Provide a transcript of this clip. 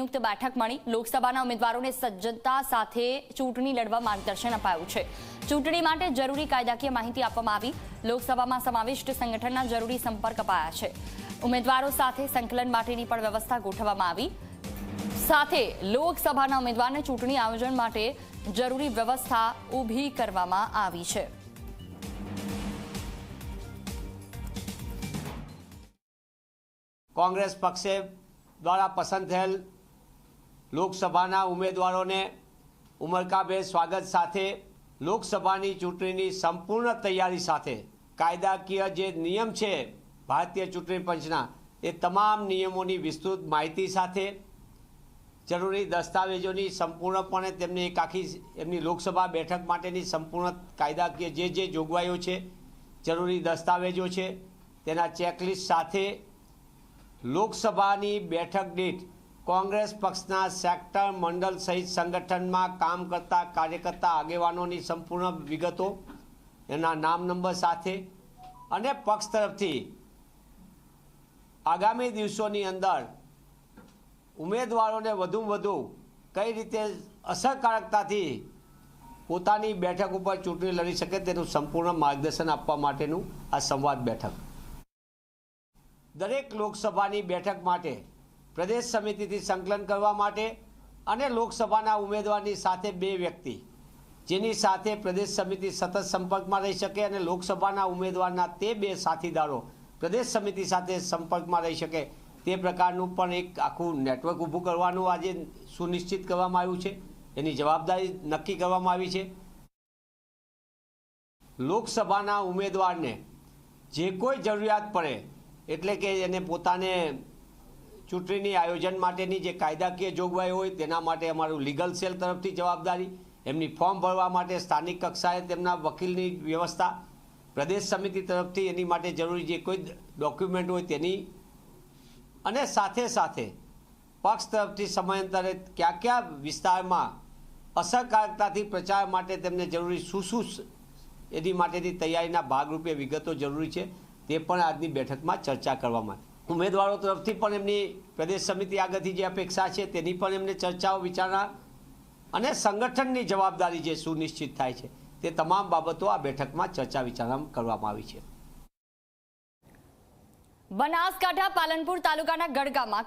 સંયુક્ત બેઠક મળી. લોકસભાના ઉમેદવારોને સજ્જતા સાથે ચૂંટણી લડવા માર્ગદર્શન અપાયું છે. ચૂંટણી માટે જરૂરી કાયદાકીય માહિતી આપવામાં આવી. લોકસભામાં સમાવિષ્ટ સંગઠનના જરૂરી સંપર્ક અપાયા છે. ઉમેદવારો સાથે સંકલન માટેની પણ વ્યવસ્થા ગોઠવવામાં આવી. સાથે લોકસભાના ઉમેદવારને ચૂંટણી આયોજન માટે જરૂરી વ્યવસ્થા ઊભી કરવામાં આવી છે. કોંગ્રેસ પક્ષે દ્વારા પસંદ થયેલ લોકસભાના ઉમેદવારોને ઉમરકાભેર સ્વાગત સાથે લોકસભાની ચૂંટણીની સંપૂર્ણ તૈયારી સાથે કાયદાકીય જે નિયમ છે ભારતીય ચૂંટણી પંચના, એ તમામ નિયમોની વિસ્તૃત માહિતી સાથે જરૂરી દસ્તાવેજોની સંપૂર્ણપણે તેમની એક આખી એમની લોકસભા બેઠક માટેની સંપૂર્ણ કાયદાકીય જે જે જોગવાઈઓ છે, જરૂરી દસ્તાવેજો છે, તેના ચેકલિસ્ટ સાથે લોકસભાની બેઠક દીઠ કોંગ્રેસ પક્ષના સેક્ટર મંડળ સહિત સંગઠનમાં કામ કરતા કાર્યકર્તા આગેવાનોની સંપૂર્ણ વિગતો, એના નામ નંબર સાથે અને પક્ષ તરફથી આગામી દિવસોની અંદર ઉમેદવારોને વધુમાં વધુ કઈ રીતે અસરકારકતાથી પોતાની બેઠક ઉપર ચૂંટણી લડી શકે તેનું સંપૂર્ણ માર્ગદર્શન આપવા માટેનું આ સંવાદ બેઠક. દરેક લોકસભાની બેઠક માટે પ્રદેશ સમિતિથી સંકલન કરવા માટે અને લોકસભાના ઉમેદવારની સાથે બે વ્યક્તિ, જેની સાથે પ્રદેશ સમિતિ સતત સંપર્કમાં રહી શકે અને લોકસભાના ઉમેદવારના તે બે સાથીદારો પ્રદેશ સમિતિ સાથે સંપર્કમાં રહી શકે, તે પ્રકારનું પણ એક આખું નેટવર્ક ઊભું કરવાનું આજે સુનિશ્ચિત કરવામાં આવ્યું છે. એની જવાબદારી નક્કી કરવામાં આવી છે. લોકસભાના ઉમેદવારને જે કોઈ જરૂરિયાત પડે, એટલે કે એને પોતાને ચૂંટણીની આયોજન માટેની જે કાયદાકીય જોગવાઈ હોય તેના માટે અમારું લીગલ સેલ તરફથી જવાબદારી, એમની ફોર્મ ભરવા માટે સ્થાનિક કક્ષાએ તેમના વકીલની વ્યવસ્થા, પ્રદેશ સમિતિ તરફથી એની માટે જરૂરી જે કોઈ ડોક્યુમેન્ટ હોય તેની, અને સાથે સાથે પક્ષ તરફથી સમયાંતરે કયા કયા વિસ્તારમાં અસરકારકતાથી પ્રચાર માટે તેમને જરૂરી શું શું એની માટેની તૈયારીના ભાગરૂપે વિગતો જરૂરી છે, તે પણ આજની બેઠકમાં ચર્ચા કરવામાં આવી. ઉમેદવારો તરફથી પણ એમની પ્રદેશ સમિતિ આગળથી જે અપેક્ષા છે તેની પણ એમને ચર્ચાઓ, વિચારણા અને સંગઠનની જવાબદારી જે સુનિશ્ચિત થાય છે તે તમામ બાબતો આ બેઠકમાં ચર્ચા, વિચારણા કરવામાં આવી છે. બનાસકાંઠા પાલનપુર તાલુકાના ગડગામાં